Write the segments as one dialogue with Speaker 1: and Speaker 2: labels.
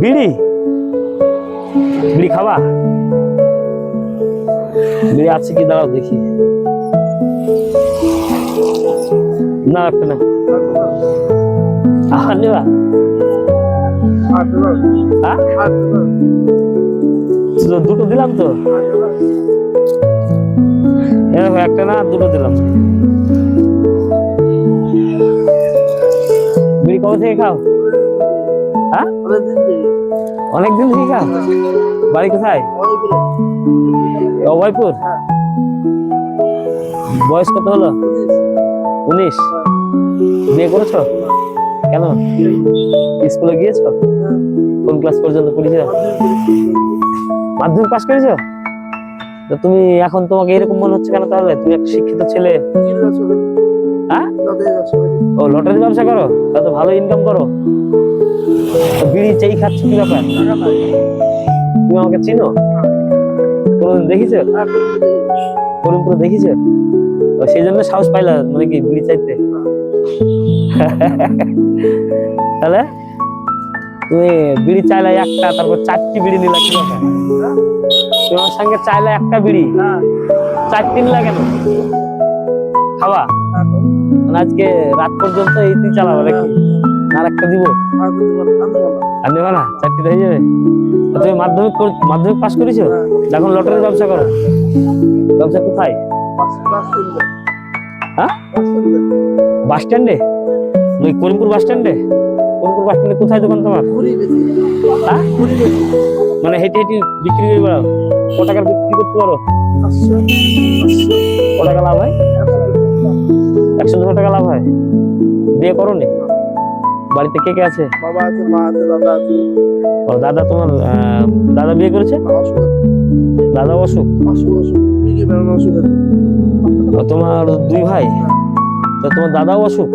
Speaker 1: বিড়ি? বিড়ি খাবা? বিড়ি আছে কি? দাঁড়াও দেখি। না একটা না। নেবা। হ্যাঁ? দুটো দিলাম তো? দেখো, একটা না দুটো দিলাম। কবে থেকে খাও? হ্যাঁ? অনেকদিন থেকে খাও। বাড়ি কোথায়? অভয়পুর বয়স কত হলো? উনিশ। বিয়ে করেছ? কেন? স্কুলে গিয়েছো? কোন ক্লাস পর্যন্ত পড়েছো? মাধ্যমিক পাশ করেছ? তো তুমি এখন তোমাকে এরকম মনে হচ্ছে কেন তাহলে? তুমি একটা শিক্ষিত ছেলে। হ্যাঁ? ও লটারি ব্যবসা করো? তা তো ভালো ইনকাম করো। বিড়ি চাই খাচ্ছ কি ব্যাপার? তুমি আমাকে চিনো? কোনোদিন দেখিছো? করিমপুরে দেখিছো? তো সেই জন্য সাহস পাইলা মানে কি বিড়ি চাইতে? তাহলে? তুমি বিড়ি চাইলে একটা তারপর চারটি বিড়ি নিলা কি তোমার সঙ্গে চাইলে একটা বিড়ি। চারটি নিলা কেন? খাওয়া? মানে আজকে রাত পর্যন্ত এই তুই চালাবো নাকি? আর একটা দিব? আর নেবা না? চারটি হয়ে যাবে। তুমি মাধ্যমিক মাধ্যমিক পাস করেছ? এখন লটারির ব্যবসা করো। ব্যবসা কোথায়? হ্যাঁ? বাস স্ট্যান্ডে? ওই করিমপুর বাস স্ট্যান্ডে? করিমপুর বাস স্ট্যান্ডে কোথায় দোকান তোমার? হ্যাঁ? মানে হেঁটে হেঁটে বিক্রি করে বেড়াও। ক টাকার বিক্রি করতে পারো? ক টাকা লাভ হয়? একশো দুশো টাকা লাভ হয়। বিয়ে করো নি বাড়িতে কে কে আছে?
Speaker 2: বাবা আছে মা আছে দাদা আছে।
Speaker 1: ও দাদা তোমার দাদা বিয়ে করেছে? দাদা অসুখ তোমার দুই ভাই? তো তোমার দাদাও অসুখ?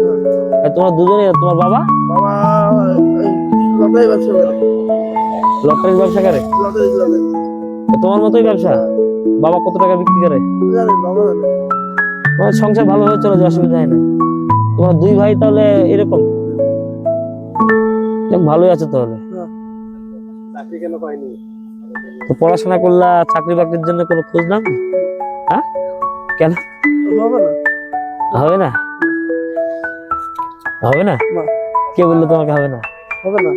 Speaker 1: আর তোমার দুজনে তোমার বাবা?
Speaker 2: বাবা ব্যবসা করে।
Speaker 1: লটারির ব্যবসা করে? তোমার মতোই ব্যবসা? বাবা কত টাকা বিক্রি করে? তোমার সংসার ভালোভাবে চলে যায় অসুবিধা হয় না। তোমার দুই ভাই তাহলে এরকম? ভালোই আছে তাহলে। তো পড়াশোনা করলা চাকরি বাকরির জন্য কোনো খোঁজ নাও? হ্যাঁ? কেন?
Speaker 2: হবে না।
Speaker 1: হবে না? হবে না?
Speaker 2: না।
Speaker 1: কে বলল তোমাকে হবে না?
Speaker 2: হবে না।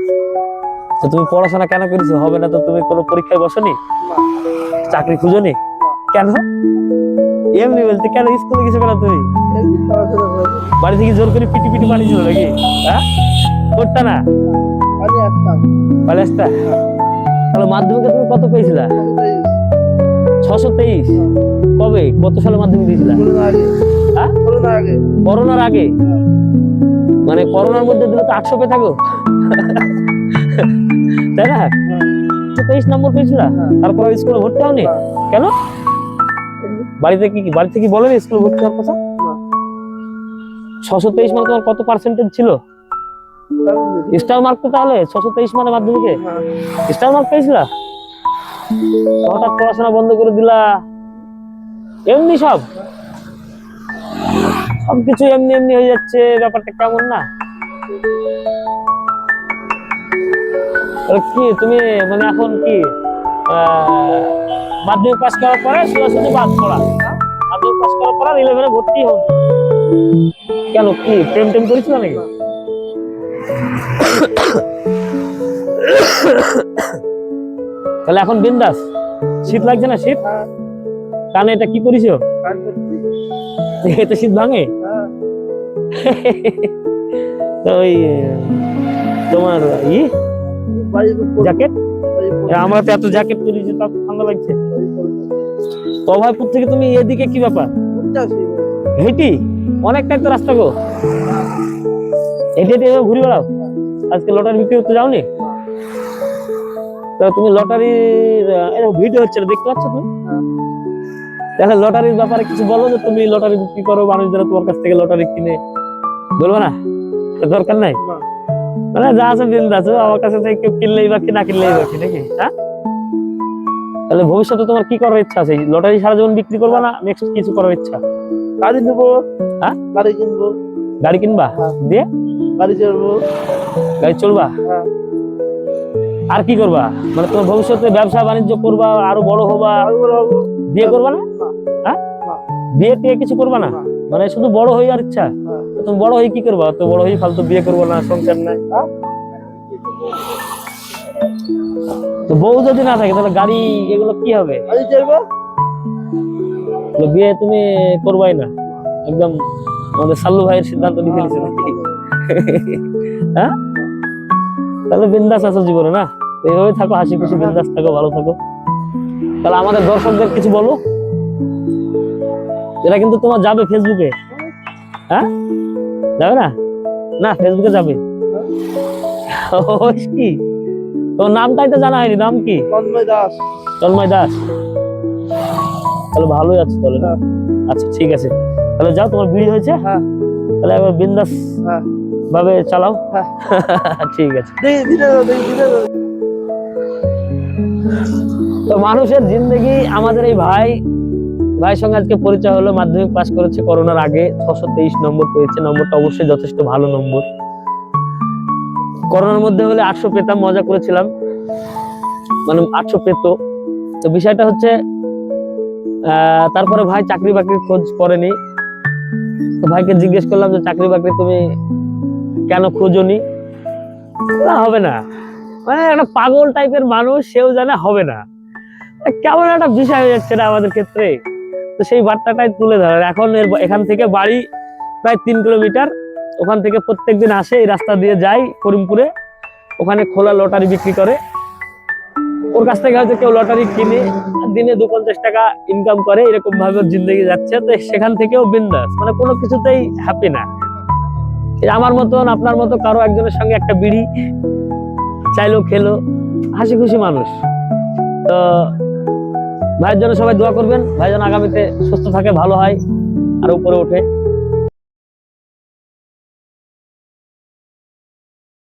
Speaker 1: তো তুমি পড়াশোনা কেন করেছ? হবে না তো তুমি কোনো পরীক্ষায় বসনি?
Speaker 2: না।
Speaker 1: চাকরি খুঁজোনি? কেন? এমনি বলতে, কেন স্কুলে কিছু তুমি? বাড়ি থেকে জোর করে পিটি পিটি পাঠিয়েছিল নাকি? হ্যাঁ? করতা না? আসতা? তাহলে মাধ্যমিকে তুমি কত পেয়েছিলা? ছশো তেইশ। কবে? কত সালে মাধ্যমিক দিয়েছিলা? হ্যাঁ? করোনার আগে? মানে করোনার মধ্যে দিলে তো আটশো পেয়ে থাকো। তাই না। তেইশ নম্বর পেয়েছিলা। তারপর স্কুলে ভর্তি হওনি? কেন? বাড়িতে কি বাড়িতে কি বলেনি স্কুলে ভর্তি হওয়ার কথা? ছশো তেইশ মানে তোমার কত পার্সেন্টেজ ছিল? স্টার মার্ক তো তাহলে ছশো তেইশ মানে মাধ্যমিকে?
Speaker 2: হ্যাঁ।
Speaker 1: স্টার মার্ক পেয়েছিলা? হঠাৎ পড়াশোনা বন্ধ করে দিলা। এমনি সব? সবকিছু এমনি এমনি হয়ে যাচ্ছে ব্যাপারটা কেমন না? কি তুমি মানে এখন কি আহ, মাধ্যমিক পাস করার পরে সোজাসুজি বাদ পড়া। মাধ্যমিক পাস করার পর ইলেভেনে ভর্তি হন কেন কি প্রেম টেম করেছিল নাকি? তাহলে এখন বিন্দাস। শীত লাগছে না শীত। কানে এটা কি করিস এতে শীত ভাঙে? তো ওই তোমার ই? জ্যাকেট? আমরা তো এত জ্যাকেট পরিছি তাও ঠান্ডা লাগছে। তো থেকে তুমি এদিকে কি ব্যাপার? হেঁটি? অনেকটাই তো রাস্তা গো। হেঁটে হেঁটে ঘুরে বেড়াও। আজকে লটারি বিক্রি করতে যাওনি? তুমি লটারির ভিডিও হচ্ছে দেখতে পাচ্ছ তুমি। তাহলে লটারির ব্যাপারে কিছু বলো যে তুমি লটারি বিক্রি করো মানুষ যারা তোমার কাছ থেকে লটারি কিনে। বলব না? দরকার নাই। মানে যা আছে বিন্দাস আমার কাছে থেকে কেউ কিনলেই বা কি না কিনলেই বা কি নাকি? হ্যাঁ? তাহলে ভবিষ্যতে তোমার কি করার ইচ্ছা আছে? লটারি সারা জীবন বিক্রি করবা না নেক্সট কিছু করার ইচ্ছা?
Speaker 2: গাড়ি নেব
Speaker 1: হ্যাঁ?
Speaker 2: গাড়ি কিনবো।
Speaker 1: গাড়ি কিনবা?
Speaker 2: হ্যাঁ।
Speaker 1: দিয়ে?
Speaker 2: গাড়ি চড়বো।
Speaker 1: গাড়ি চলবা
Speaker 2: হ্যাঁ।
Speaker 1: আর কি করবা? মানে তোমার ভবিষ্যতে ব্যবসা বাণিজ্য করবা আরও বড় হবা? বিয়ে করবা না। হ্যাঁ? বিয়ে টিয়ে কিছু করবা না। মানে শুধু বড় হয়ে আর ইচ্ছা?
Speaker 2: হ্যাঁ।
Speaker 1: তুমি বড় হয়ে কি করবা? তো বড় হয়ে ফালতু বিয়ে করব না সংসার নাই
Speaker 2: হ্যাঁ?
Speaker 1: তো বউ যদি না থাকে তাহলে গাড়ি এগুলো কি হবে? বিয়ে তুমি করবাই না। একদম আমাদের সাল্লু ভাইয়ের সিদ্ধান্ত নিয়ে ফেলেছে নাকি হ্যাঁ? তাহলে বিন্দাস আছো জীবনে না? এইভাবে থাকো হাসি খুশি বিন্দাস থাকো ভালো থাকো। তাহলে আমাদের দর্শকদের কিছু বলো? এটা কিন্তু তোমার যাবে ফেসবুকে হ্যাঁ? যাবে না? না ফেসবুকে যাবে। কি? তোমার নামটাই তো জানা হয়নি নাম কি?
Speaker 2: তন্ময় দাস।
Speaker 1: তন্ময় দাস। তাহলে ভালোই আছো তাহলে না? আচ্ছা ঠিক আছে। তাহলে যাও তোমার বিয়ে হয়েছে?
Speaker 2: হ্যাঁ।
Speaker 1: তাহলে একবার বিন্দাস
Speaker 2: হ্যাঁ।
Speaker 1: ভাবে চালাও।
Speaker 2: হ্যাঁ।
Speaker 1: ঠিক আছে। তো মানুষের জিন্দগি আমাদের এই ভাই ভাইয়ের সঙ্গে আজকে পরিচয় হলো, মাধ্যমিক পাস করেছে, করোনার আগে ছশো তেইশ নম্বর পেয়েছে, নম্বরটা অবশ্যই যথেষ্ট ভালো নম্বর। করোনার মধ্যে হলে আটশো পেতাম, মজা করেছিলাম। মানে আটশো পেত। তো বিষয়টা হচ্ছে তারপরে ভাই চাকরি বাকরির খোঁজ করেনি। তো ভাইকে জিজ্ঞেস করলাম যে, চাকরি বাকরি তুমি কেন খোঁজনি? না হবে না। মানে একটা পাগল টাইপের মানুষ, সেও জানে, হবে না। কেমন একটা বিষয় হয়ে যাচ্ছে না আমাদের ক্ষেত্রে। তো সেই বার্তাটাই তুলে ধরার এখন এর এখান থেকে বাড়ি প্রায় তিন কিলোমিটার। ওখান থেকে প্রত্যেকদিন আসে, এই রাস্তা দিয়ে যায় করিমপুরে। ওখানে খোলা লটারি বিক্রি করে। ওর কাছ থেকে হয়তো কেউ লটারি কিনে দিনে দু পঞ্চাশ টাকা ইনকাম করে এরকম ভাবে ওর জিন্দগি যাচ্ছে। তো সেখান থেকেও বিন্দাস। মানে কোনো কিছুতেই হ্যাপি না। আমার মতন, আপনার মতো কারও একজনের সঙ্গে একটা বিড়ি, চাইলো, খেলো, হাসি খুশি মানুষ। তো ভাইয়ের জন্য সবাই দোয়া করবেন। ভাই যেন আগামীতে সুস্থ থাকে, ভালো হয়, আর উপরে ওঠে।